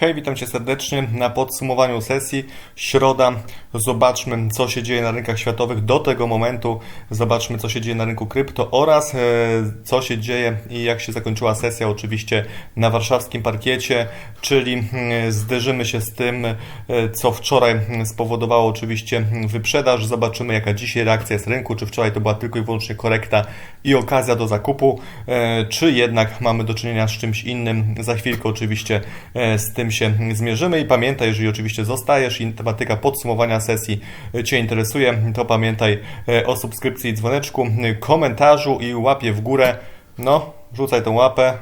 Hej, witam Cię serdecznie na podsumowaniu sesji. Środa. Zobaczmy, co się dzieje na rynkach światowych do tego momentu. Zobaczmy, co się dzieje na rynku krypto oraz e, co się dzieje i jak się zakończyła sesja, oczywiście na warszawskim parkiecie, czyli mm, zderzymy się z tym, e, co wczoraj spowodowało oczywiście wyprzedaż. Zobaczymy, jaka dzisiaj reakcja jest rynku, czy wczoraj to była tylko i wyłącznie korekta i okazja do zakupu, e, czy jednak mamy do czynienia z czymś innym. Za chwilkę oczywiście z tym się zmierzymy i pamiętaj, jeżeli oczywiście zostajesz i tematyka podsumowania sesji Cię interesuje, to pamiętaj e, o subskrypcji i dzwoneczku, komentarzu i łapie w górę. No, rzucaj tą łapę.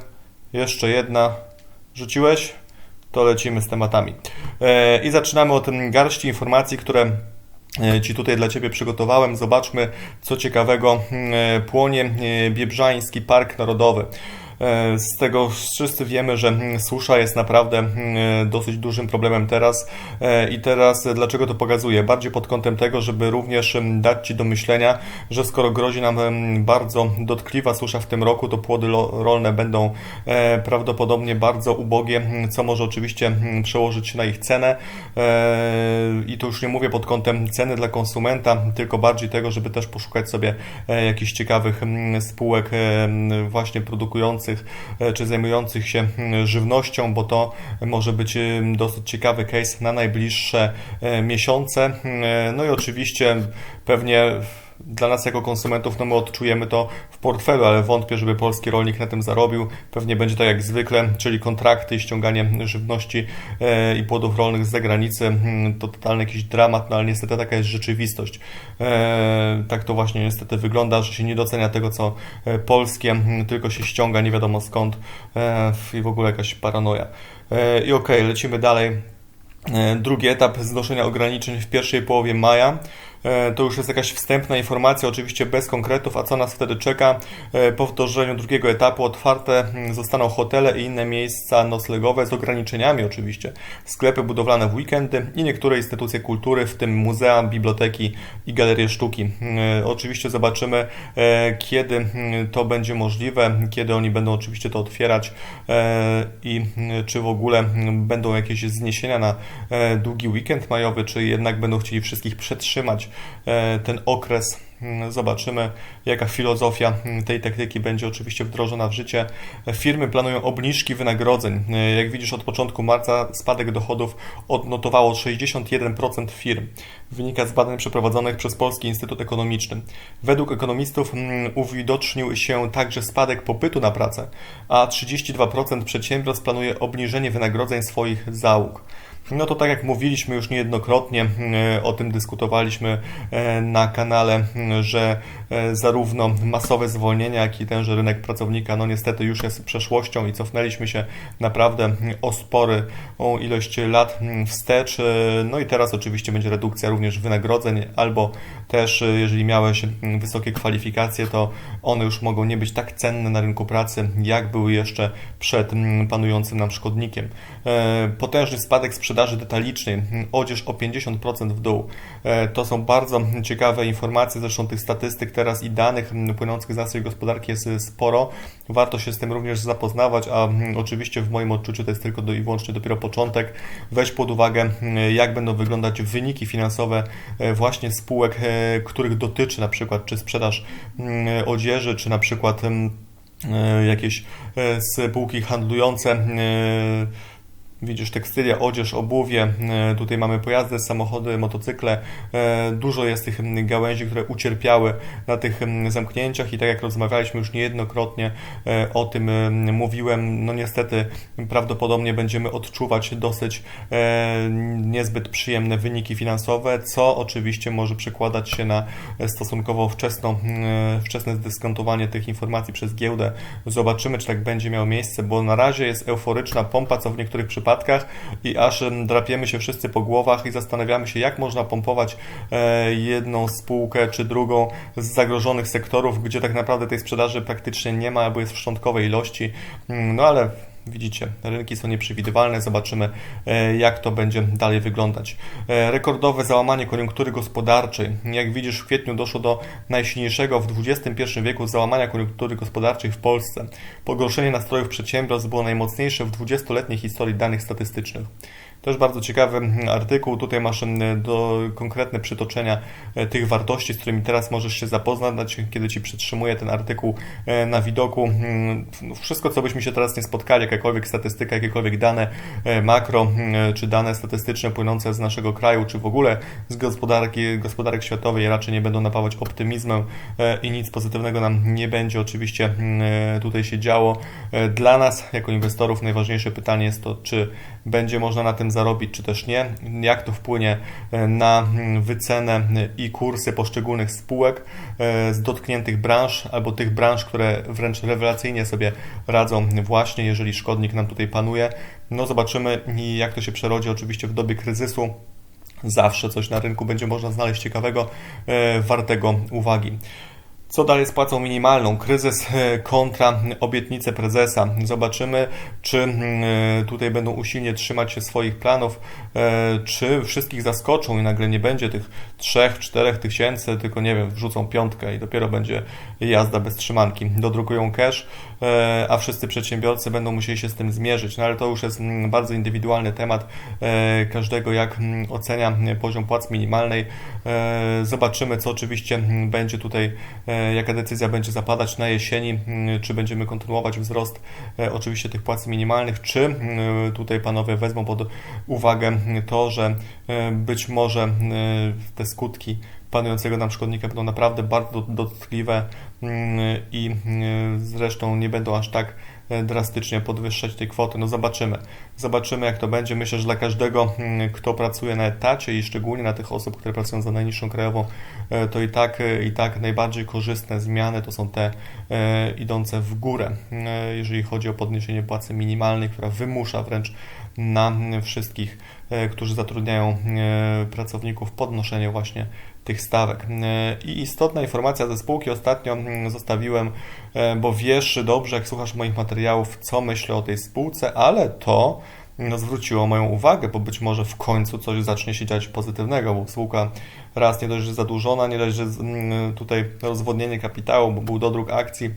Jeszcze jedna. Rzuciłeś? To lecimy z tematami. E, I zaczynamy od garści informacji, które e, Ci tutaj dla Ciebie przygotowałem. Zobaczmy, co ciekawego płonie Biebrzański Park Narodowy. E, z tego wszyscy wiemy, że mm, susza jest naprawdę mm, dosyć dużym problemem teraz e, i teraz dlaczego to pokazuję? Bardziej pod kątem tego, żeby również mm, dać Ci do myślenia, że skoro grozi nam bardzo dotkliwa susza w tym roku, to płody rolne będą e, prawdopodobnie bardzo ubogie, co może oczywiście przełożyć się na ich cenę i to już nie mówię pod kątem ceny dla konsumenta, tylko bardziej tego, żeby też poszukać sobie jakichś ciekawych spółek właśnie produkujących E, czy zajmujących się hmm, żywnością, bo to może być dosyć ciekawy case na najbliższe e, miesiące. Hmm, e, no i oczywiście pewnie dla nas jako konsumentów, no my odczujemy to w portfelu, ale wątpię, żeby polski rolnik na tym zarobił. Pewnie będzie tak jak zwykle, czyli kontrakty i ściąganie żywności e, i płodów rolnych z zagranicy. Hmm, to totalny jakiś dramat, no ale niestety taka jest rzeczywistość. E, tak to właśnie niestety wygląda, że się nie docenia tego, co e, polskie, hmm, tylko się ściąga nie wiadomo skąd i w ogóle jakaś paranoja. I okej, okay, lecimy dalej. Drugi etap znoszenia ograniczeń w pierwszej połowie maja. E, to już jest jakaś wstępna informacja, oczywiście bez konkretów, a co nas wtedy czeka. E, po wdrożeniu drugiego etapu otwarte mm, zostaną hotele i inne miejsca noclegowe z ograniczeniami oczywiście, sklepy budowlane w weekendy i niektóre instytucje kultury, w tym muzea, biblioteki i galerie sztuki. E, oczywiście zobaczymy, kiedy mm, to będzie możliwe, kiedy oni będą oczywiście to otwierać i mm, czy w ogóle będą jakieś zniesienia na długi weekend majowy, czy jednak będą chcieli wszystkich przetrzymać ten okres. Mm, zobaczymy, jaka filozofia mm, tej taktyki będzie oczywiście wdrożona w życie. Firmy planują obniżki wynagrodzeń. E, jak widzisz, od początku marca spadek dochodów odnotowało 61% firm. Wynika z badań przeprowadzonych przez Polski Instytut Ekonomiczny. Według ekonomistów mm, uwidocznił się także spadek popytu na pracę, a 32% przedsiębiorstw planuje obniżenie wynagrodzeń swoich załóg. No to tak jak mówiliśmy już niejednokrotnie, e, o tym dyskutowaliśmy e, na kanale, że e, zarówno masowe zwolnienia, jak i tenże rynek pracownika, no niestety już jest przeszłością i cofnęliśmy się naprawdę o spory, o ilość lat wstecz. No i teraz oczywiście będzie redukcja również wynagrodzeń, albo też jeżeli miałeś wysokie kwalifikacje, to one już mogą nie być tak cenne na rynku pracy, jak były jeszcze przed panującym nam szkodnikiem. Potężny spadek sprzedaży sprzedaży detalicznej, odzież o 50% w dół. E, to są bardzo ciekawe informacje, zresztą tych statystyk teraz i danych płynących z naszej gospodarki jest sporo. Warto się z tym również zapoznawać, a oczywiście w moim odczuciu to jest tylko do, i wyłącznie dopiero początek. Weź pod uwagę, jak będą wyglądać wyniki finansowe e, właśnie spółek, e, których dotyczy na przykład czy sprzedaż odzieży, czy na przykład jakieś spółki handlujące Widzisz tekstylia, odzież, obuwie, e, tutaj mamy pojazdy, samochody, motocykle. E, dużo jest tych gałęzi, które ucierpiały na tych zamknięciach i tak jak rozmawialiśmy już niejednokrotnie e, o tym mówiłem, no niestety prawdopodobnie będziemy odczuwać dosyć niezbyt przyjemne wyniki finansowe, co oczywiście może przekładać się na stosunkowo wczesno, wczesne zdyskontowanie tych informacji przez giełdę. Zobaczymy, czy tak będzie miało miejsce, bo na razie jest euforyczna pompa, co w niektórych przypadkach przypadkach i aż drapiemy się wszyscy po głowach i zastanawiamy się, jak można pompować e, jedną spółkę czy drugą z zagrożonych sektorów, gdzie tak naprawdę tej sprzedaży praktycznie nie ma albo jest w szczątkowej ilości. Mm, no ale widzicie, rynki są nieprzewidywalne, zobaczymy jak to będzie dalej wyglądać. Rekordowe załamanie koniunktury gospodarczej. Jak widzisz, w kwietniu doszło do najsilniejszego w XXI wieku załamania koniunktury gospodarczej w Polsce. Pogorszenie nastrojów przedsiębiorstw było najmocniejsze w 20-letniej historii danych statystycznych. Też bardzo ciekawy artykuł. Tutaj masz do konkretne przytoczenia e, tych wartości, z którymi teraz możesz się zapoznać, kiedy Ci przytrzymuję ten artykuł e, na widoku. Mm, no, wszystko, co byśmy się teraz nie spotkali, jakakolwiek statystyka, jakiekolwiek dane e, makro, czy dane statystyczne płynące z naszego kraju, czy w ogóle z gospodarki, gospodarek światowej raczej nie będą napawać optymizmem i nic pozytywnego nam nie będzie oczywiście tutaj się działo. Dla nas, jako inwestorów, najważniejsze pytanie jest to, czy będzie można na tym zarobić, czy też nie, jak to wpłynie e, na mm, wycenę i kursy poszczególnych spółek e, z dotkniętych branż albo tych branż, które wręcz rewelacyjnie sobie radzą właśnie, jeżeli szkodnik nam tutaj panuje. No zobaczymy, jak to się przerodzi oczywiście w dobie kryzysu. Zawsze coś na rynku będzie można znaleźć ciekawego, e, wartego uwagi. Co dalej z płacą minimalną? Kryzys e, kontra obietnice prezesa. Zobaczymy, czy mm, e, tutaj będą usilnie trzymać się swoich planów, e, czy wszystkich zaskoczą i nagle nie będzie tych 3-4 tysięcy, tylko nie wiem, wrzucą piątkę i dopiero będzie jazda bez trzymanki. Dodrukują cash, a wszyscy przedsiębiorcy będą musieli się z tym zmierzyć. No ale to już jest mm, bardzo indywidualny temat każdego, jak mm, ocenia poziom płac minimalnej. Zobaczymy, co oczywiście będzie tutaj jaka decyzja będzie zapadać na jesieni, mm, czy będziemy kontynuować wzrost e, oczywiście tych płac minimalnych, czy mm, tutaj panowie wezmą pod uwagę to, że e, być może e, te skutki panującego nam szkodnika będą naprawdę bardzo dotkliwe mm, i zresztą nie będą aż tak E, drastycznie podwyższać tej kwoty. No zobaczymy. Zobaczymy, jak to będzie. Myślę, że dla każdego, mm, kto pracuje na etacie i szczególnie na tych osób, które pracują za najniższą krajową, e, to i tak, e, i tak najbardziej korzystne zmiany to są te idące w górę, jeżeli chodzi o podniesienie płacy minimalnej, która wymusza wręcz na wszystkich, którzy zatrudniają pracowników, podnoszenie właśnie tych stawek. E, I istotna informacja ze spółki ostatnio mm, zostawiłem, e, bo wiesz dobrze, jak słuchasz moich materiałów, co myślę o tej spółce, ale to no, zwróciło moją uwagę, bo być może w końcu coś zacznie się dziać pozytywnego, bo spółka raz nie dość, że zadłużona, nie dość, że mm, tutaj rozwodnienie kapitału, bo był dodruk akcji,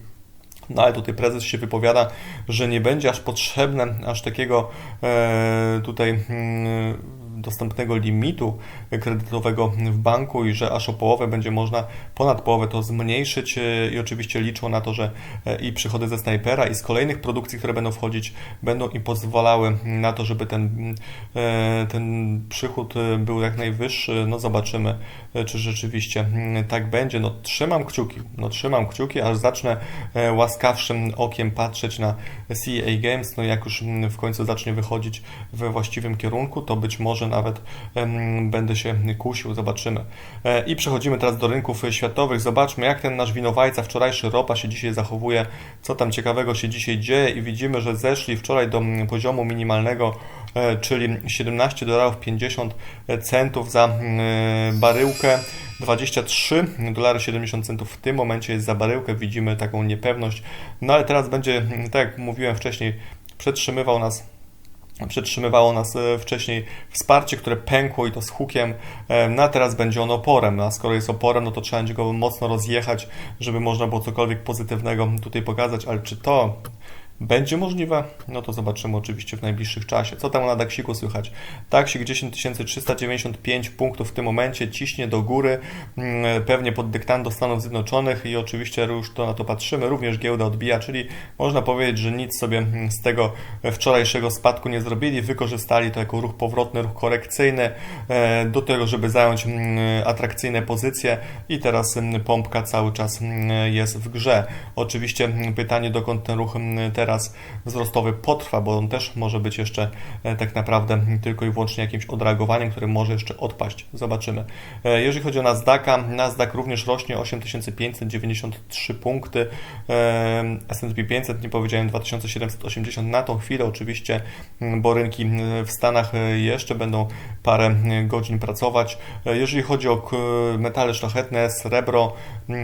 no ale tutaj prezes się wypowiada, że nie będzie aż potrzebne aż takiego e, tutaj mm, dostępnego limitu kredytowego w banku i że aż o połowę będzie można, ponad połowę to zmniejszyć e, i oczywiście liczą na to, że e, i przychody ze snajpera i z kolejnych produkcji, które będą wchodzić, będą im pozwalały na to, żeby ten, e, ten przychód był jak najwyższy. No zobaczymy, czy rzeczywiście tak będzie. No trzymam kciuki, no trzymam kciuki, aż zacznę łaskawszym okiem patrzeć na CEA Games, no jak już w końcu zacznie wychodzić we właściwym kierunku, to być może nawet będę się kusił, zobaczymy. E, I przechodzimy teraz do rynków światowych. Zobaczmy, jak ten nasz winowajca, wczorajszy ropa się dzisiaj zachowuje, co tam ciekawego się dzisiaj dzieje i widzimy, że zeszli wczoraj do poziomu minimalnego, e, czyli 17 dolarów 50 centów za e, baryłkę. 23 dolary 70 centów w tym momencie jest za baryłkę, widzimy taką niepewność, no ale teraz będzie, tak jak mówiłem wcześniej, przetrzymywał nas Przetrzymywało nas e, wcześniej wsparcie, które pękło i to z hukiem, e, no a teraz będzie on oporem. A skoro jest oporem, no to trzeba będzie go mocno rozjechać, żeby można było cokolwiek pozytywnego tutaj pokazać, ale czy to będzie możliwe? No to zobaczymy oczywiście w najbliższych czasie. Co tam na Daxiku słychać? Daxik 10395 punktów w tym momencie ciśnie do góry, mm, pewnie pod dyktando Stanów Zjednoczonych i oczywiście już to na to patrzymy. Również giełda odbija, czyli można powiedzieć, że nic sobie mm, z tego wczorajszego spadku nie zrobili. Wykorzystali to jako ruch powrotny, ruch korekcyjny e, do tego, żeby zająć mm, atrakcyjne pozycje i teraz pompka cały czas jest w grze. Oczywiście pytanie, dokąd ten ruch teraz teraz wzrostowy potrwa, bo on też może być jeszcze e, tak naprawdę tylko i wyłącznie jakimś odreagowaniem, które może jeszcze odpaść. Zobaczymy. E, jeżeli chodzi o Nasdaqa, Nasdaq również rośnie 8593 punkty, e, S&P 500 nie powiedziałem 2780 na tą chwilę oczywiście, bo rynki w Stanach jeszcze będą parę godzin pracować. Jeżeli chodzi o metale szlachetne, srebro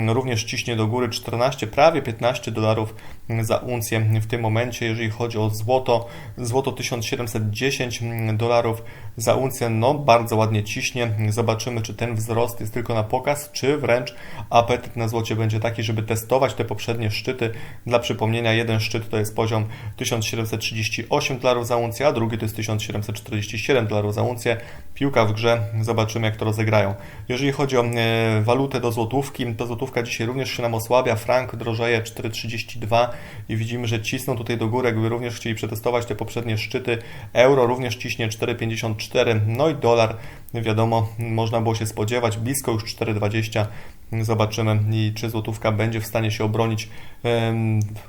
również ciśnie do góry 14, prawie 15 dolarów za uncję w tym momencie. Jeżeli chodzi o złoto, złoto 1710 dolarów za uncję, no bardzo ładnie ciśnie. Zobaczymy, czy ten wzrost jest tylko na pokaz, czy wręcz apetyt na złocie będzie taki, żeby testować te poprzednie szczyty. Dla przypomnienia, jeden szczyt to jest poziom 1738 dolarów za uncję, a drugi to jest 1747 dolarów za uncję. Piłka w grze, zobaczymy jak to rozegrają. Jeżeli chodzi o e, walutę do złotówki, to złotówka dzisiaj również się nam osłabia, frank drożeje 4,32 i widzimy, że cisną tutaj do góry, jakby również chcieli przetestować te poprzednie szczyty. Euro również ciśnie 4,54, no i dolar, wiadomo, można było się spodziewać, blisko już 4,20. Zobaczymy, czy złotówka będzie w stanie się obronić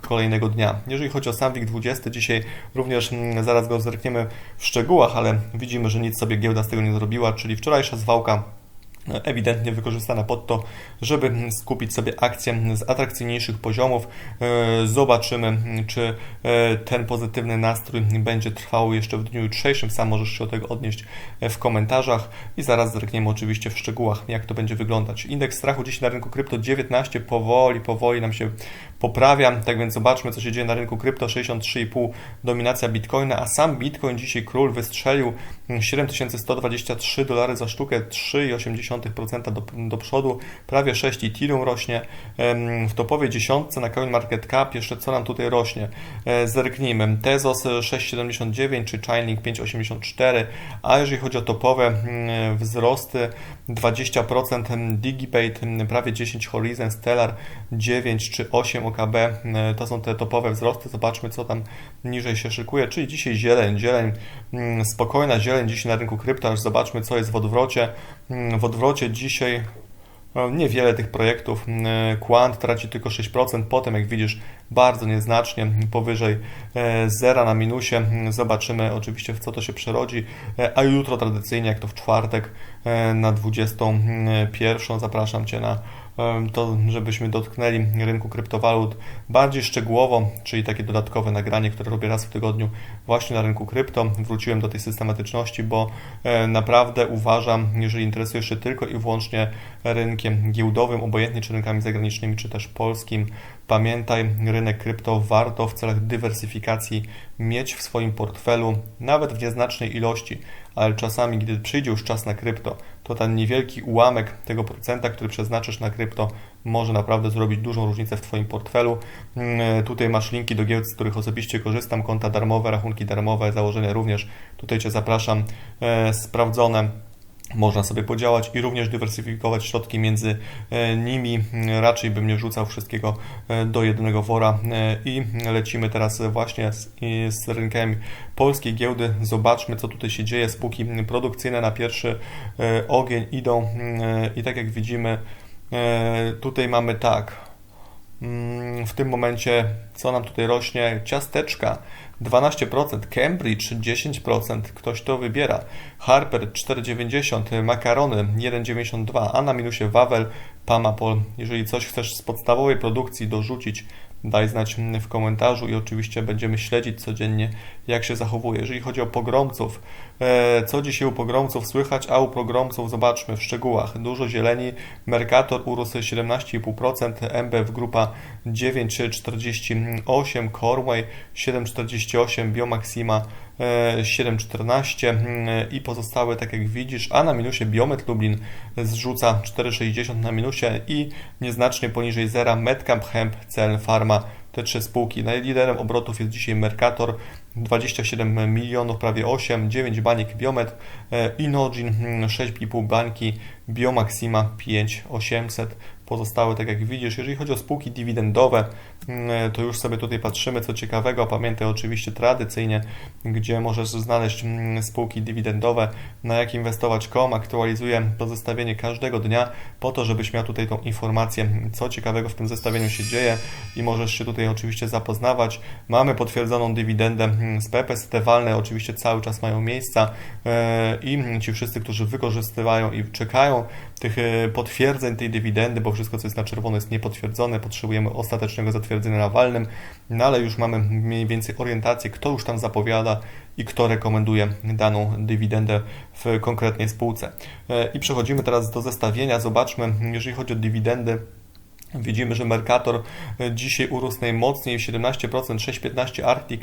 kolejnego dnia. Jeżeli chodzi o sam WIG20, dzisiaj również mm, zaraz go zerkniemy w szczegółach, ale widzimy, że nic sobie giełda z tego nie zrobiła, czyli wczorajsza zwałka ewidentnie wykorzystana pod to, żeby skupić sobie akcje z atrakcyjniejszych poziomów. E, zobaczymy, czy e, ten pozytywny nastrój będzie trwał jeszcze w dniu jutrzejszym. Sam możesz się do tego odnieść w komentarzach i zaraz zerkniemy oczywiście w szczegółach, jak to będzie wyglądać. Indeks strachu dziś na rynku krypto 19, powoli, powoli nam się poprawia, tak więc zobaczmy, co się dzieje na rynku krypto, 63,5 dominacja Bitcoina, a sam Bitcoin dzisiaj król wystrzelił 7123 dolary za sztukę, 3,80 0,2% do, do przodu, prawie 6 Ethereum rośnie. W topowej dziesiątce na CoinMarketCap jeszcze co nam tutaj rośnie? E, zerknijmy. Tezos 6,79 czy Chainlink 5,84, a jeżeli chodzi o topowe mm, wzrosty 20% Digibate, prawie 10 Horizon, Stellar 9 czy 8 OKB, to są te topowe wzrosty. Zobaczmy co tam niżej się szykuje, czyli dzisiaj zieleń, zieleń, spokojna zieleń dzisiaj na rynku krypto, aż zobaczmy co jest w odwrocie. W odwrocie dzisiaj niewiele tych projektów. Mm, Quant traci tylko 6%, potem jak widzisz bardzo nieznacznie powyżej e, zera na minusie. Zobaczymy oczywiście w co to się przerodzi, e, a jutro tradycyjnie jak to w czwartek e, na 21 zapraszam Cię na to żebyśmy dotknęli rynku kryptowalut bardziej szczegółowo, czyli takie dodatkowe nagranie, które robię raz w tygodniu właśnie na rynku krypto. Wróciłem do tej systematyczności, bo e, naprawdę uważam, jeżeli interesujesz się tylko i wyłącznie rynkiem giełdowym, obojętnie czy rynkami zagranicznymi, czy też polskim, pamiętaj, rynek krypto warto w celach dywersyfikacji mieć w swoim portfelu, nawet w nieznacznej ilości, ale czasami, gdy przyjdzie już czas na krypto, to ten niewielki ułamek tego procenta, który przeznaczysz na krypto, może naprawdę zrobić dużą różnicę w Twoim portfelu. Mm, tutaj masz linki do giełd, z których osobiście korzystam, konta darmowe, rachunki darmowe, założenia również. Tutaj Cię zapraszam, e, sprawdzone można sobie podziałać i również dywersyfikować środki między e, nimi. Raczej bym nie wrzucał wszystkiego e, do jednego wora e, i lecimy teraz właśnie z, z rynkiem polskiej giełdy. Zobaczmy, co tutaj się dzieje. Spółki produkcyjne na pierwszy ogień idą i tak jak widzimy, tutaj mamy tak. Mm, w tym momencie, co nam tutaj rośnie? Ciasteczka 12%, Cambridge 10%, ktoś to wybiera. Harper 4,90, makarony 1,92, a na minusie Wawel, Pamapol. Jeżeli coś chcesz z podstawowej produkcji dorzucić, daj znać w komentarzu i oczywiście będziemy śledzić codziennie, jak się zachowuje. Jeżeli chodzi o pogromców, e, co dzisiaj u pogromców słychać, a u pogromców zobaczmy w szczegółach. Dużo zieleni, Mercator urósł 17,5%, MBF grupa 9,48, Corway 7,48, Biomaxima 7,14 e, i pozostałe, tak jak widzisz, a na minusie Biomet Lublin zrzuca 4,60 na minusie i nieznacznie poniżej zera Medcamp, Hemp, Cel, Pharma te trzy spółki. Liderem obrotów jest dzisiaj Mercator, 27 milionów, prawie 8, 9 bańek Biomet, e, Inogin 6,5 bańki, Biomaxima 5800 pozostałe, tak jak widzisz. Jeżeli chodzi o spółki dywidendowe, mm, to już sobie tutaj patrzymy, co ciekawego. Pamiętaj oczywiście tradycyjnie, gdzie możesz znaleźć mm, spółki dywidendowe, na jak inwestować.com. Aktualizuję to zestawienie każdego dnia po to, żebyś miał tutaj tą informację, co ciekawego w tym zestawieniu się dzieje i możesz się tutaj oczywiście zapoznawać. Mamy potwierdzoną dywidendę mm, z PPS, te walne oczywiście cały czas mają miejsca e, i ci wszyscy, którzy wykorzystywają i czekają tych e, potwierdzeń tej dywidendy, bo wszystko, co jest na czerwono, jest niepotwierdzone. Potrzebujemy ostatecznego zatwierdzenia na walnym, no ale już mamy mniej więcej orientację, kto już tam zapowiada i kto rekomenduje daną dywidendę w konkretnej spółce. E, I przechodzimy teraz do zestawienia. Zobaczmy, jeżeli chodzi o dywidendy Widzimy, że Mercator e, dzisiaj urósł najmocniej 17%, 6,15 Arctic,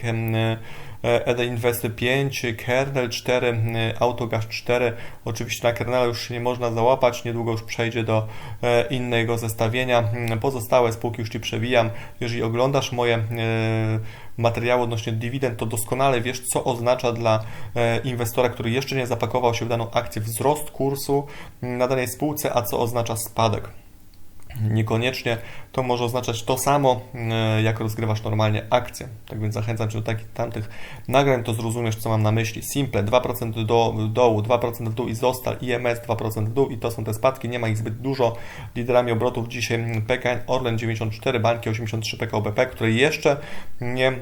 ED Invest 5, Kernel 4, Autogas 4. Oczywiście na Kernela już się nie można załapać, niedługo już przejdzie do e, innego zestawienia. Pozostałe spółki już Ci przewijam. Jeżeli oglądasz moje e, materiały odnośnie dywidend, to doskonale wiesz, co oznacza dla inwestora, który jeszcze nie zapakował się w daną akcję wzrost kursu na danej spółce, a co oznacza spadek. Niekoniecznie to może oznaczać to samo, e, jak rozgrywasz normalnie akcję. Tak więc zachęcam Cię do takich tamtych nagrań, to zrozumiesz, co mam na myśli. Simple 2% do dołu, 2% w dół i zostal, IMS 2% w dół i to są te spadki, nie ma ich zbyt dużo. Liderami obrotów dzisiaj PKN Orlen 94, Banki 83, PKO BP, które jeszcze nie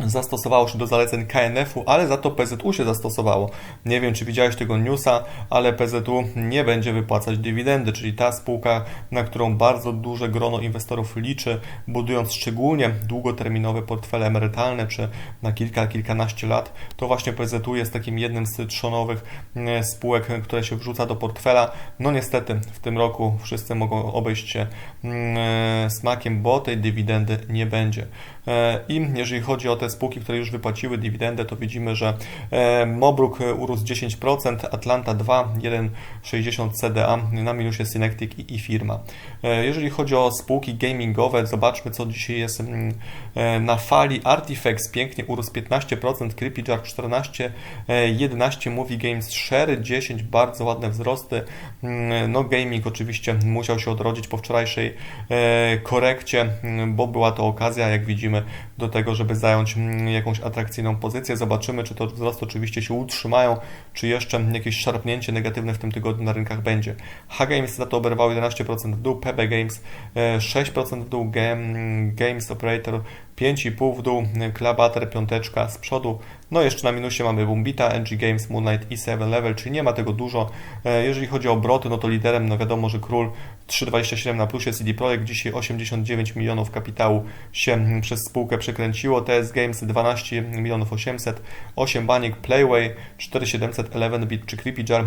zastosowało się do zaleceń KNF-u, ale za to PZU się zastosowało. Nie wiem, czy widziałeś tego newsa, ale PZU nie będzie wypłacać dywidendy, czyli ta spółka, na którą bardzo duże grono inwestorów liczy, budując szczególnie długoterminowe portfele emerytalne, czy na kilka, kilkanaście lat, to właśnie PZU jest takim jednym z trzonowych e, spółek, które się wrzuca do portfela. No niestety w tym roku wszyscy mogą obejść się mm, e, smakiem, bo tej dywidendy nie będzie. E, I jeżeli chodzi o te spółki, które już wypłaciły dywidendę, to widzimy, że e, Mobruk urósł 10%, Atlanta 2, 1,60 CDA, na minusie Synectic i, firma. E, jeżeli chodzi o spółki gamingowe, zobaczmy co dzisiaj jest mm, na fali. Artifex pięknie urósł 15%, Creepyjar 14, 11 Movie Games Share 10, bardzo ładne wzrosty. Mm, no gaming oczywiście musiał się odrodzić po wczorajszej korekcie, mm, bo była to okazja, jak widzimy, do tego, żeby zająć mm, jakąś atrakcyjną pozycję. Zobaczymy, czy to wzrost oczywiście się utrzymają, czy jeszcze jakieś szarpnięcie negatywne w tym tygodniu na rynkach będzie. H-Games za to oberwał 11% w dół, PB Games 6% e, w dół, Games Operator 5,5 w dół, Klabater piąteczka z przodu. No jeszcze na minusie mamy Bumbita, NG Games, Moonlight i 7 Level, czyli nie ma tego dużo. E, jeżeli chodzi o obroty, no to liderem, no wiadomo, że król 3,27 na plusie CD Projekt, dzisiaj 89 milionów kapitału się przez spółkę przekręciło, TS Games 12 milionów 800, 8 baniek Playway, 4700 11 bit czy Creepy Jar,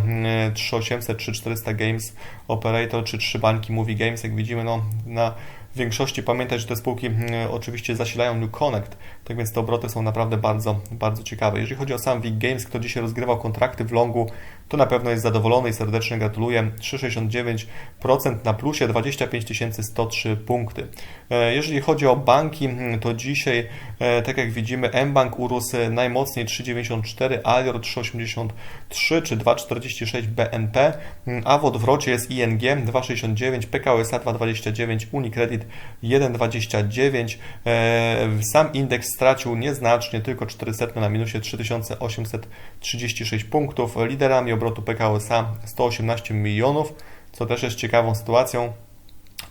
3800 3400 Games Operator czy 3 bańki Movie Games, jak widzimy no, na w większości. Pamiętać, że te spółki mm, oczywiście zasilają New Connect, tak więc te obroty są naprawdę bardzo, bardzo ciekawe. Jeżeli chodzi o sam Big Games, kto dzisiaj rozgrywał kontrakty w longu, to na pewno jest zadowolony i serdecznie gratuluję. 3,69% na plusie, 25 103 punkty. E, jeżeli chodzi o banki, mm, to dzisiaj, e, tak jak widzimy, mBank urósł najmocniej 3,94, Alior 3,83 czy 2,46 BNP, mm, a w odwrocie jest ING 2,69, PKO SA 2,29, Unicredit 1,29. E, sam indeks stracił nieznacznie, tylko 400 na minusie 3836 punktów. Liderami obrotu PKO SA 118 milionów, co też jest ciekawą sytuacją.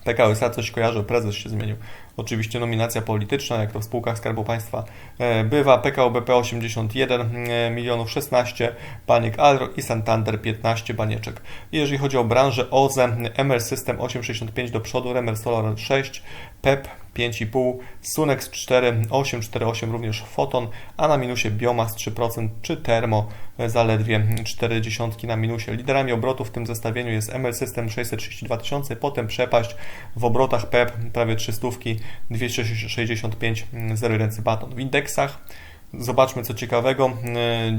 PKO SA coś kojarzy, prezes się zmienił. Oczywiście nominacja polityczna, jak to w spółkach Skarbu Państwa e, bywa. PKO BP 81 milionów 16 baniek Alro i Santander 15 banieczek. jeżeli chodzi o branżę OZE, MR System 865 do przodu, Remer Solar 6, PEP 5,5, Sunex 4, 8,48 również Foton, a na minusie Biomas 3% czy Termo zaledwie 0,4 na minusie. Liderami obrotów w tym zestawieniu jest ML System 632 tysiące, potem przepaść w obrotach PEP prawie 300, 265 0 ręce baton. W indeksach Zobaczmy co ciekawego.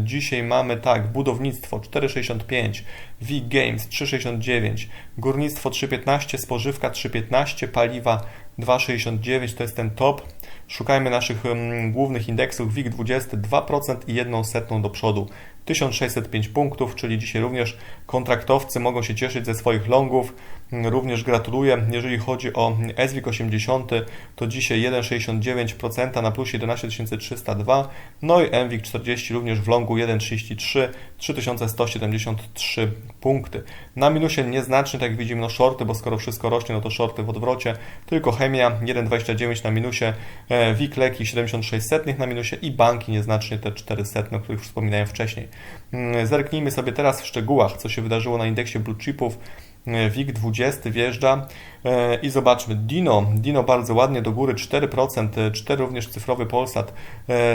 Dzisiaj mamy tak, budownictwo 4,65, WIG Games 3,69, górnictwo 3,15, spożywka 3,15, paliwa 2,69 to jest ten top. Szukajmy naszych głównych indeksów WIG 20 2% i 1 setną do przodu. 1605 punktów, czyli dzisiaj również kontraktowcy mogą się cieszyć ze swoich longów. Również gratuluję. Jeżeli chodzi o SWIG 80, to dzisiaj 1,69% na plus 11302. No i MWIG 40 również w longu 1,33, 3173 punkty. Na minusie nieznacznie, tak jak widzimy, no shorty, bo skoro wszystko rośnie, no to shorty w odwrocie. Tylko chemia 1,29 na minusie, e, WIG leki 76 setnych na minusie i banki nieznacznie te 400, o których wspominałem wcześniej. Mm, zerknijmy sobie teraz w szczegółach, co się wydarzyło na indeksie blue chipów. E, WIG 20 wjeżdża e, i zobaczmy, Dino, Dino bardzo ładnie do góry 4%, 4 również cyfrowy Polsat,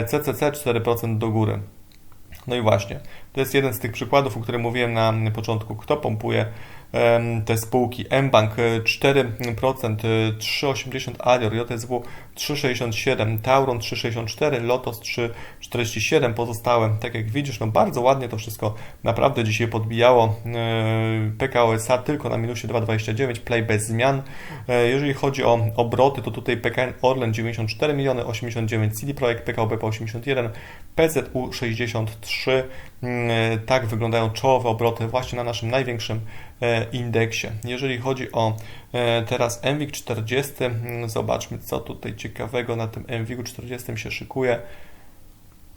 CCC 4% do góry. No i właśnie, to jest jeden z tych przykładów, o którym mówiłem na początku, kto pompuje te spółki. mBank 4%, 3,80 Alior, JSW 3,67, Tauron 3,64, Lotos 3,47, pozostałe, tak jak widzisz, no bardzo ładnie to wszystko naprawdę dzisiaj podbijało. PKO SA tylko na minusie 2,29, Play bez zmian. Jeżeli chodzi o obroty, to tutaj PKN Orlen 94 miliony, 89 CD Projekt, PKO BP 81, PZU 63. Tak wyglądają czołowe obroty właśnie na naszym największym e, indeksie. Jeżeli chodzi o e, teraz MWIG 40, zobaczmy co tutaj ciekawego na tym MWIG 40 się szykuje.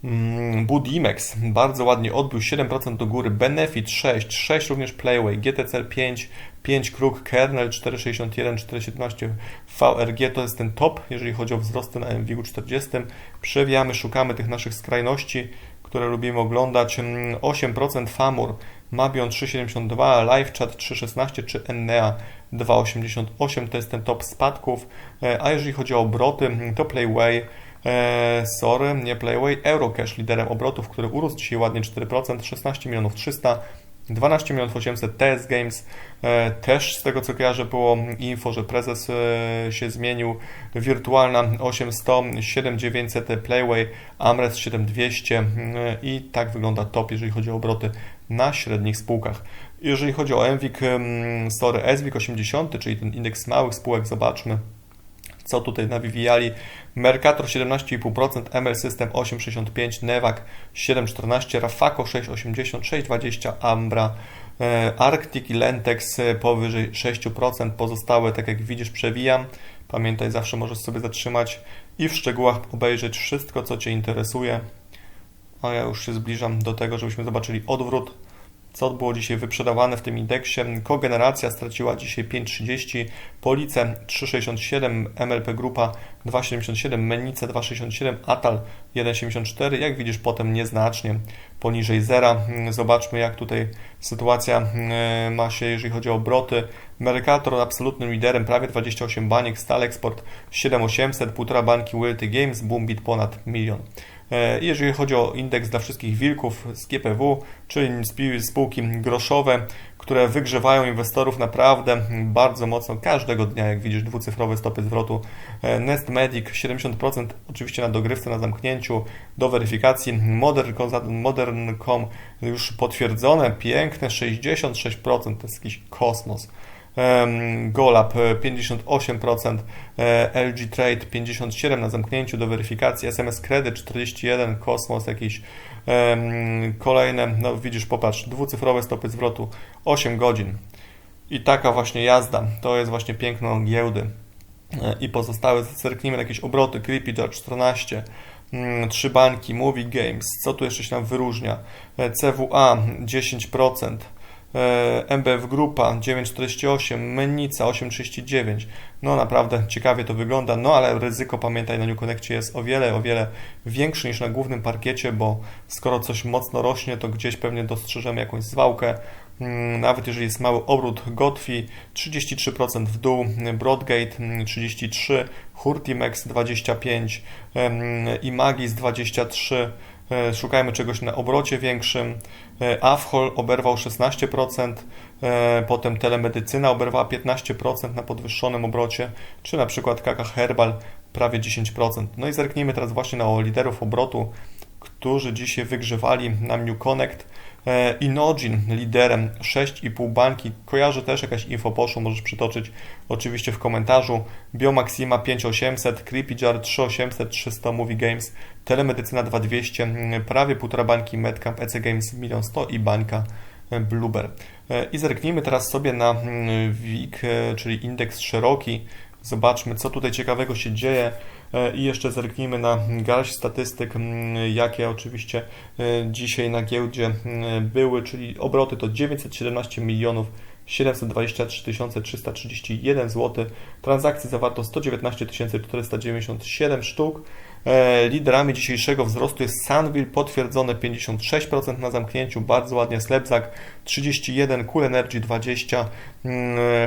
Mm, Budimex bardzo ładnie odbił 7% do góry, Benefit 6, 6 również Playway, GTC 5, 5 Kruk, Kernel 461, 417, VRG to jest ten top, jeżeli chodzi o wzrosty na MWIG 40. Przewijamy, szukamy tych naszych skrajności, które lubimy oglądać. 8% mm, Famur, Mabion 3,72, LiveChat 3,16 czy Enea 2,88 to jest ten top spadków. E, a jeżeli chodzi o obroty, to Playway E, sorry, nie Playway, Eurocash liderem obrotów, który urósł dzisiaj ładnie 4%, 16 milionów 300, 12 milionów 800 TS Games. E, też z tego co kojarzę było info, że prezes e, się zmienił. Wirtualna 800, 7900 Playway, Amres 7200 i tak wygląda top, jeżeli chodzi o obroty na średnich spółkach. Jeżeli chodzi o MWIG, sorry, SWIG 80, czyli ten indeks małych spółek, zobaczmy co tutaj nawijali. Mercator 17,5%, ML System 8,65%, Nevak 7,14%, Rafaco 6,80%, 6,20%, Ambra, e, Arctic i Lentex e, powyżej 6%, pozostałe tak jak widzisz przewijam. Pamiętaj, zawsze możesz sobie zatrzymać i w szczegółach obejrzeć wszystko, co Cię interesuje. A ja już się zbliżam do tego, żebyśmy zobaczyli odwrót co było dzisiaj wyprzedawane w tym indeksie. Kogeneracja straciła dzisiaj 5,30, Police 3,67, MLP Grupa 2,77, Menice 2,67, Atal 1,74. Jak widzisz, potem nieznacznie poniżej zera. Zobaczmy, jak tutaj sytuacja mm, ma się, jeżeli chodzi o obroty. Mercator absolutnym liderem, prawie 28 baniek, Stal Export 7800, półtora bańki Wilty Games, Boombit ponad milion. E, jeżeli chodzi o indeks dla wszystkich wilków z GPW, czyli spółki groszowe, które wygrzewają inwestorów naprawdę bardzo mocno każdego dnia, jak widzisz, dwucyfrowe stopy zwrotu. E, Nest Medic 70% oczywiście na dogrywce, na zamknięciu, do weryfikacji. Modern.com Modern już potwierdzone, piękne 66%, to jest jakiś kosmos. Golab 58%, e, e, LG Trade 57% na zamknięciu do weryfikacji, SMS Credit 41%, Kosmos jakiś kolejne, no widzisz, popatrz, dwucyfrowe stopy zwrotu 8 godzin. I taka właśnie jazda, to jest właśnie piękno giełdy. E, I pozostałe, zerknijmy na jakieś obroty, Creepy 14, mm, trzy banki, Movie Games, co tu jeszcze się nam wyróżnia? CWA 10%, E, MBF Grupa 9,48, Mennica 8,39. No naprawdę ciekawie to wygląda, no ale ryzyko, pamiętaj, na New Connectie jest o wiele, o wiele większe niż na głównym parkiecie, bo skoro coś mocno rośnie, to gdzieś pewnie dostrzeżemy jakąś zwałkę. Mm, nawet jeżeli jest mały obrót Gotfi 33% w dół, Broadgate 33%, Hurtimex 25%, Imagis 23%, E, szukajmy czegoś na obrocie większym. E, Afhol oberwał 16%, e, potem telemedycyna oberwała 15% na podwyższonym obrocie, czy na przykład Kaka Herbal prawie 10%. No i zerknijmy teraz właśnie na liderów obrotu, którzy dzisiaj wygrzewali nam New Connect. E, Inogin liderem 6,5 bańki. Kojarzy też jakaś info poszło, możesz przytoczyć oczywiście w komentarzu. Biomaxima 5800, Creepyjar 3800, 300 Movie Games, Telemedycyna 2200, prawie 1,5 bańki Medcamp, EC Games 1 100 i bańka e, Blueber. E, I zerknijmy teraz sobie na WIG, czyli indeks szeroki. Zobaczmy, co tutaj ciekawego się dzieje. E, I jeszcze zerknijmy na garść statystyk, jakie oczywiście e, dzisiaj na giełdzie były, czyli obroty to 917 milionów 723 331 zł. Transakcji zawarto 119 497 sztuk. E, liderami dzisiejszego wzrostu jest Sunville, potwierdzone 56% na zamknięciu, bardzo ładnie Slebzak 31, Cool Energy 20,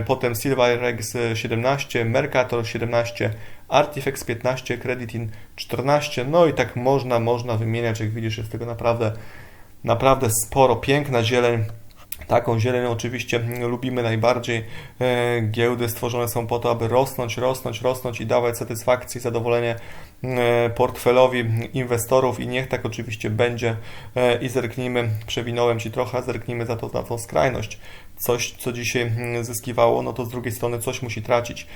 potem Silverex 17, Mercator 17, Artifex 15, Creditin 14, no i tak można, można wymieniać, jak widzisz jest tego naprawdę, naprawdę sporo, piękna zieleń, Taką zieleń oczywiście lubimy najbardziej. E, giełdy stworzone są po to, aby rosnąć, rosnąć, rosnąć i dawać satysfakcję zadowolenie e, portfelowi inwestorów i niech tak oczywiście będzie e, i zerknijmy, przewinąłem Ci trochę, zerknijmy za to na tą skrajność. Coś, co dzisiaj zyskiwało, no to z drugiej strony coś musi tracić.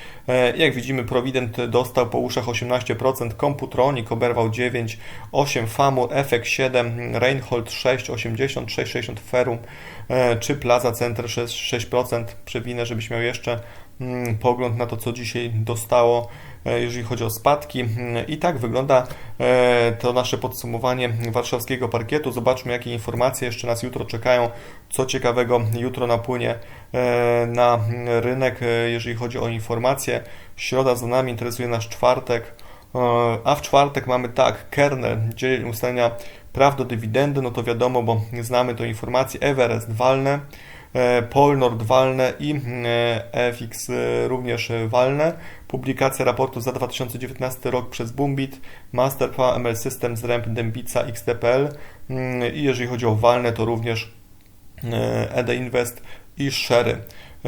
Jak widzimy, Provident dostał po uszach 18%, Computronic oberwał 9, 8, Famur, FX 7, Reinhold 6, 80, 660 Ferum, czy Plaza Center 6%, 6% przewinę, żebyś miał jeszcze mm, pogląd na to, co dzisiaj dostało, e, jeżeli chodzi o spadki. Mm, I tak wygląda e, to nasze podsumowanie warszawskiego parkietu. Zobaczmy, jakie informacje jeszcze nas jutro czekają, co ciekawego jutro napłynie e, na rynek, jeżeli chodzi o informacje. Środa za nami interesuje nas czwartek. A w czwartek mamy tak, kernel, dzień ustalenia praw do dywidendy, no to wiadomo, bo znamy to informacje, Everest walne, e, Polnord walne i e, FX e, również walne. Publikacja raportu za 2019 rok przez Boombit, Masterpa, ML Systems, REMP, Dembica, XTPL mm, i jeżeli chodzi o walne, to również ED Invest i Sherry.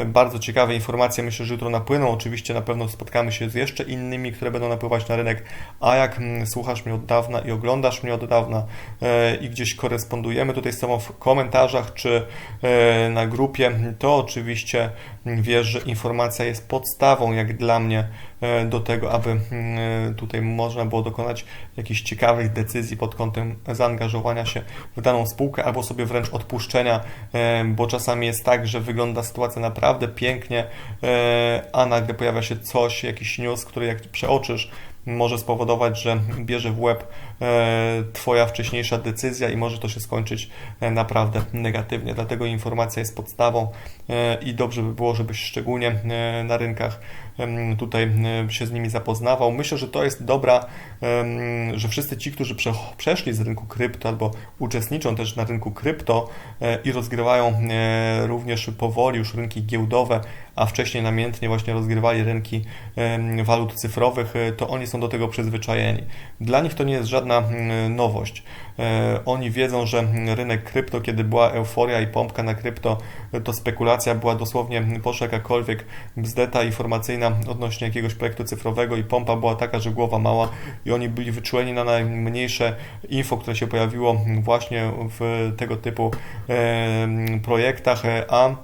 Bardzo ciekawe informacje myślę, że jutro napłyną. Oczywiście na pewno spotkamy się z jeszcze innymi, które będą napływać na rynek. A jak mm, słuchasz mnie od dawna i oglądasz mnie od dawna e, i gdzieś korespondujemy tutaj z w komentarzach czy e, na grupie, to oczywiście wiesz, że informacja jest podstawą, jak dla mnie, e, do tego, aby mm, tutaj można było dokonać jakichś ciekawych decyzji pod kątem zaangażowania się w daną spółkę albo sobie wręcz odpuszczenia, bo czasami jest tak, że wygląda sytuacja naprawdę pięknie, e, a nagle pojawia się coś, jakiś news, który jak przeoczysz, może spowodować, że bierze w łeb e, Twoja wcześniejsza decyzja i może to się skończyć e, naprawdę negatywnie. Dlatego informacja jest podstawą i dobrze by było, żebyś szczególnie na rynkach tutaj się z nimi zapoznawał. Myślę, że to jest dobra, że wszyscy ci, którzy przeszli z rynku krypto albo uczestniczą też na rynku krypto i rozgrywają również powoli już rynki giełdowe, a wcześniej namiętnie właśnie rozgrywali rynki walut cyfrowych, e, to oni są do tego przyzwyczajeni. Dla nich to nie jest żadna nowość. E, oni wiedzą, że rynek krypto, kiedy była euforia i pompka na krypto, e, to spekulacja była dosłownie, poszła jakakolwiek bzdeta informacyjna odnośnie jakiegoś projektu cyfrowego i pompa była taka, że głowa mała i oni byli wyczuleni na najmniejsze info, które się pojawiło właśnie w tego typu projektach, a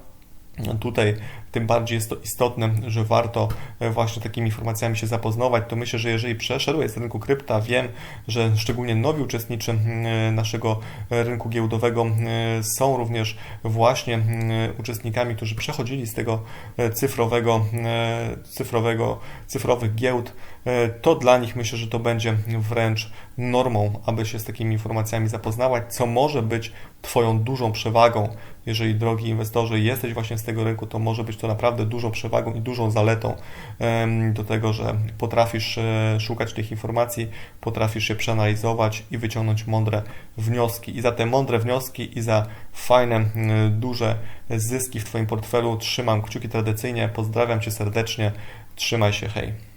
tutaj tym bardziej jest to istotne, że warto e, właśnie takimi informacjami się zapoznawać, to myślę, że jeżeli przeszedłeś z rynku krypta, wiem, że szczególnie nowi uczestnicy e, naszego rynku giełdowego e, są również właśnie uczestnikami, którzy przechodzili z tego cyfrowego, cyfrowego, cyfrowych giełd, to dla nich myślę, że to będzie wręcz normą, aby się z takimi informacjami zapoznawać, co może być Twoją dużą przewagą. Jeżeli, drogi inwestorze, jesteś właśnie z tego rynku, to może być to naprawdę dużą przewagą i dużą zaletą do tego, że potrafisz e, szukać tych informacji, potrafisz je przeanalizować i wyciągnąć mądre wnioski. I za te mądre wnioski i za fajne, duże zyski w Twoim portfelu trzymam kciuki tradycyjnie. Pozdrawiam Cię serdecznie. Trzymaj się, hej.